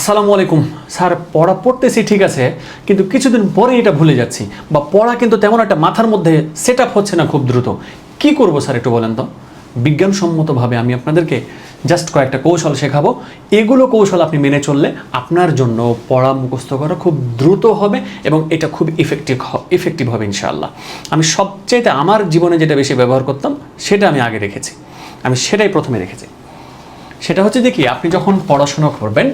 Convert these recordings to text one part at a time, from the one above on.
আসসালামু আলাইকুম। স্যার, পড়া পড়তেছি, ঠিক আছে, কিন্তু কিছুদিন পরে এটা ভুলে যাচ্ছি। বা পড়া কিন্তু তেমন একটা মাথার মধ্যে সেট আপ হচ্ছে না খুব দ্রুত। কি করব, স্যার, একটু বলেন তো? বিজ্ঞানসম্মতভাবে আমি আপনাদেরকে জাস্ট কয়েকটা কৌশল শেখাবো। এগুলো কৌশল আপনি মেনে চললে আপনার জন্য পড়া মুখস্থ করা খুব দ্রুত হবে এবং এটা খুব ইফেক্টিভ ইফেক্টিভ হবে, ইনশাআল্লাহ। আমি সবচেয়ে আমার জীবনে যেটা বেশি ব্যবহার করতাম, সেটা আমি আগে রেখেছি। আমি সেটাই প্রথমে রেখেছি। সেটা হচ্ছে যে কি, আপনি যখন পড়াশোনা করবেন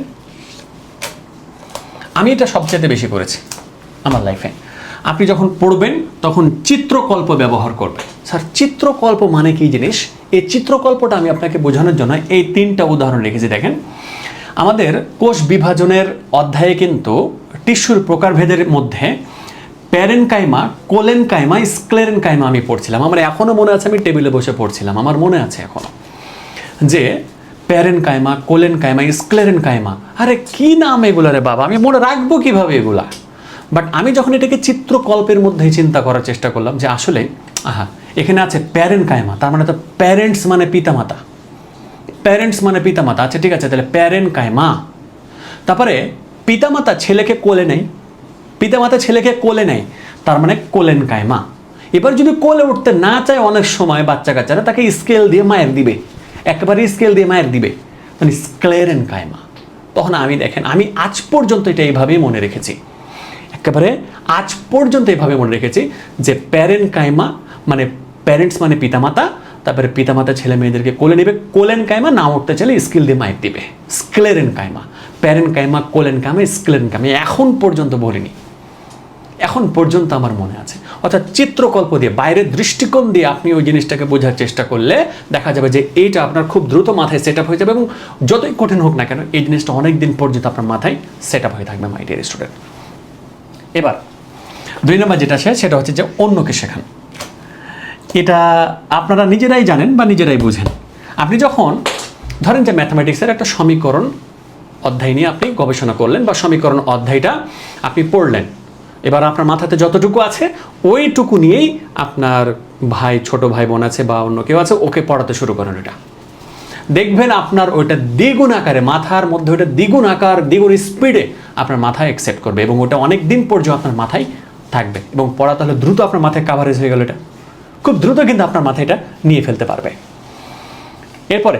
আমি এটা সবচেয়ে বেশি করেছি আমার লাইফে আপনি যখন পড়বেন, তখন চিত্রকল্প ব্যবহার করবেন। স্যার, চিত্রকল্প মানে কি জিনিস? এই চিত্রকল্পটা আমি আপনাকে বোঝানোর জন্য এই তিনটা উদাহরণ রেখেছি। দেখেন, আমাদের কোষ বিভাজনের অধ্যায়ে কিন্তু টিস্যুর প্রকারভেদের মধ্যে parenchyma collenchyma sclerenchyma আমি পড়ছিলাম। আমার এখনও মনে আছে, আমি টেবিলে বসে পড়ছিলাম। আমার মনে আছে এখনও যে প্যারেন কায়মা কোলেন কায়মা স্ক্লেরেন কায়মা আরে কি নাম এগুলো রে বাবা? আমি মনে রাখব কীভাবে এগুলা? বাট আমি যখন এটাকে চিত্রকল্পের মধ্যে চিন্তা করার চেষ্টা করলাম যে আসলে, আহা, এখানে আছে প্যারেন কায়মা তার মানে তো প্যারেন্টস মানে পিতামাতা। প্যারেন্টস মানে পিতামাতা। আচ্ছা ঠিক আছে, তাহলে প্যারেন কায়মা তারপরে পিতামাতা ছেলেকে কোলে নেয়। পিতামাতা ছেলেকে কোলে নেয়, তার মানে কোলেন কায়মা এবার যদি কোলে উঠতে না চায় অনেক সময় বাচ্চা কাচ্চারা তাকে স্কেল দিয়ে মায়ের দিবে। একেবারে স্কেল দিয়ে মায়ের দিবে। মানে স্ক্লেরেন কায়মা তখন আমি দেখেন, আমি আজ পর্যন্ত এটা এইভাবেই মনে রেখেছি। একেবারে আজ পর্যন্ত এইভাবে মনে রেখেছি যে প্যারেন্ট কায়মা মানে প্যারেন্টস মানে পিতামাতা, তারপরে পিতামাতা ছেলে মেয়েদেরকে কোলে নেবে কোলেন কায়মা না উঠতে চাইলে স্কিল দিয়ে মায়ের দিবে। স্ক্লেরেন কায়মা প্যারেন্ট কায়মা কোলেন কায়মা স্ক্লেরেন কায়মা এখন পর্যন্ত বলিনি। এখন পর্যন্ত আমার মনে আছে। অর্থাৎ চিত্রকল্প দিয়ে, বাইরের দৃষ্টিকোণ দিয়ে আপনি ওই জিনিসটাকে বোঝার চেষ্টা করলে দেখা যাবে যে এইটা আপনার খুব দ্রুত মাথায় সেট হয়ে যাবে এবং যতই কঠিন হোক না কেন, এই জিনিসটা অনেক দিন পর্যন্ত আপনার মাথায় সেট হয়ে থাকবে মাই ডিয়ার স্টুডেন্ট এবার, দুই নম্বর যেটা সে সেটা হচ্ছে যে অন্যকে শেখান। এটা আপনারা নিজেরাই জানেন বা নিজেরাই বুঝেন। আপনি যখন, ধরেন যে ম্যাথামেটিক্সের একটা সমীকরণ অধ্যায় নিয়ে আপনি গবেষণা করলেন বা সমীকরণ অধ্যায়টা আপনি পড়লেন এবার আপনার মাথাতে যতটুকু আছে, ওইটুকু নিয়েই আপনার ভাই, ছোট ভাই বোন আছে বা অন্য কেউ আছে, ওকে পড়াতে শুরু করেন এটা দেখবেন আপনার ওইটা দ্বিগুণ আকারে, মাথার মধ্যে ওইটা দ্বিগুণ আকার, দ্বিগুণ স্পিডে আপনার মাথায় অ্যাকসেপ্ট করবে এবং ওটা অনেক দিন পর্যন্ত আপনার মাথায় থাকবে এবং পড়া তাহলে দ্রুত আপনার মাথায় কাভারেজ হয়ে গেল এটা। খুব দ্রুত কিন্তু আপনার মাথায় এটা নিয়ে ফেলতে পারবে। এরপরে,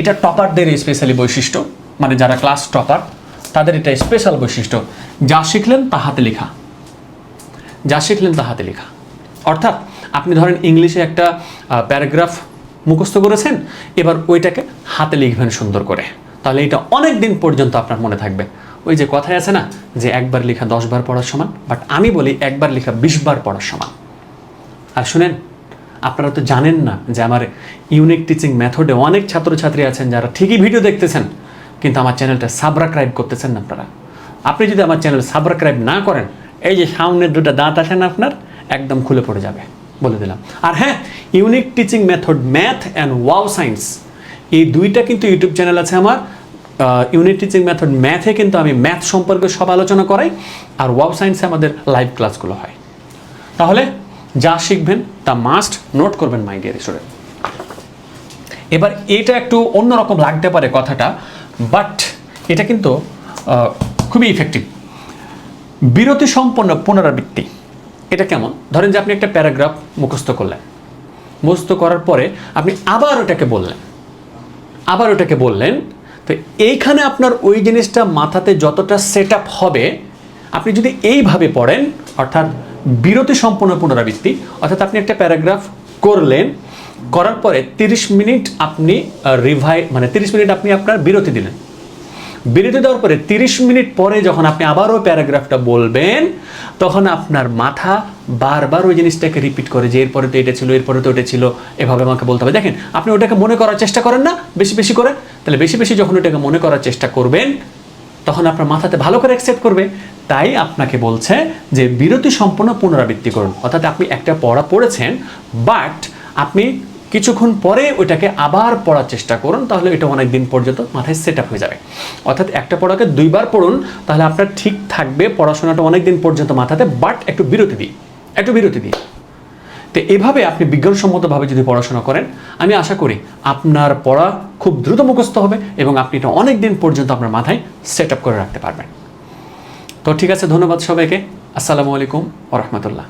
এটা টপারদের স্পেশালি বৈশিষ্ট্য মানে যারা ক্লাস টপার তাদের এটা স্পেশাল বৈশিষ্ট্য। যা শিখলেন তা হাতে লেখা। যা শিখলেন তা হাতে লেখা। অর্থাৎ আপনি ধরেন ইংলিশে একটা প্যারাগ্রাফ মুখস্থ করেছেন, এবার ওইটাকে হাতে লিখবেন সুন্দর করে। তাহলে এটা অনেক দিন পর্যন্ত আপনার মনে থাকবে। ওই যে কথায় আছে না, যে একবার লেখা দশবার পড়ার সমান বাট আমি বলি একবার লেখা বিশবার পড়ার সমান। আর শুনেন, আপনারা তো জানেন না যে আমার ইউনিক টিচিং মেথডে অনেক ছাত্রছাত্রী আছেন যারা ঠিকই ভিডিও দেখতেছেন। কিন্তু আমার চ্যানেলটা সাবস্ক্রাইব করতেছেন না আপনারা। আপনি যদি আমার চ্যানেল সাবস্ক্রাইব না করেন, এই যে সামনের দুটো দাঁত আছেন আপনার, একদম খুলে পড়ে যাবে, বলে দিলাম। আর হ্যাঁ unique teaching method math and wow science এই দুইটা কিন্তু ইউটিউব চ্যানেল আছে আমার। ইউনিট টিচিং মেথড ম্যাথে কিন্তু আমি ম্যাথ সম্পর্কে সব আলোচনা করাই, আর ওয়াও সায়েন্সে আমাদের লাইভ ক্লাসগুলো হয়। তাহলে যা শিখবেন তা মাস্ট নোট করবেন মাই ডিয়ার স্টুডেন্ট এবার এটা একটু অন্যরকম লাগতে পারে কথাটা। বাট এটা কিন্তু খুবই ইফেক্টিভ বিরতি সম্পন্ন পুনরাবৃত্তি, এটা কেমন? ধরেন যে আপনি একটা প্যারাগ্রাফ মুখস্থ করলেন। মুখস্থ করার পরে আপনি আবার ওটাকে বললেন। আবার ওটাকে বললেন, তো এইখানে আপনার ওই জিনিসটা মাথাতে যতটা সেট হবে, আপনি যদি এইভাবে পড়েন, অর্থাৎ বিরতি সম্পন্ন পুনরাবৃত্তি, অর্থাৎ আপনি একটা প্যারাগ্রাফ করলেন করার পরে তিরিশ মিনিট আপনি রিভাই মানে তিরিশ মিনিট আপনি আপনার বিরতি দিলেন। বিরতি দেওয়ার পরে তিরিশ মিনিট পরে যখন আপনি আবারও প্যারাগ্রাফটা বলবেন, তখন আপনার মাথা বারবার ওই জিনিসটাকে রিপিট করে যে এরপরে তো এটা ছিল, এরপরে তো এটা ছিল, এভাবে আমাকে বলতে হবে। দেখেন, আপনি ওটাকে মনে করার চেষ্টা করেন না, বেশি বেশি করে। তাহলে বেশি বেশি যখন ওটাকে মনে করার চেষ্টা করবেন, তখন আপনার মাথাতে ভালো করে অ্যাকসেপ্ট করবে। তাই আপনাকে বলছে যে বিরতি সম্পন্ন পুনরাবৃত্তি করুন। অর্থাৎ আপনি একটা পড়া পড়েছেন বাট আপনি কিছুক্ষণ পরে ওইটাকে আবার পড়ার চেষ্টা করুন, তাহলে এটা অনেক দিন পর্যন্ত মাথায় সেট আপ হয়ে যাবে। অর্থাৎ একটা পড়াকে দুইবার পড়ুন, তাহলে আপনার ঠিক থাকবে, পড়াশোনাটা অনেক দিন পর্যন্ত মাথাতে বাট একটু বিরতি দিই একটু বিরতি দিই তো এভাবে আপনি বিজ্ঞানসম্মতভাবে যদি পড়াশোনা করেন, আমি আশা করি আপনার পড়া খুব দ্রুত মুখস্থ হবে এবং আপনি এটা অনেক দিন পর্যন্ত আপনার মাথায় সেট আপ করে রাখতে পারবেন। তো ঠিক আছে, ধন্যবাদ সবাইকে। আসসালামু আলাইকুম ওরহমতুল্লাহ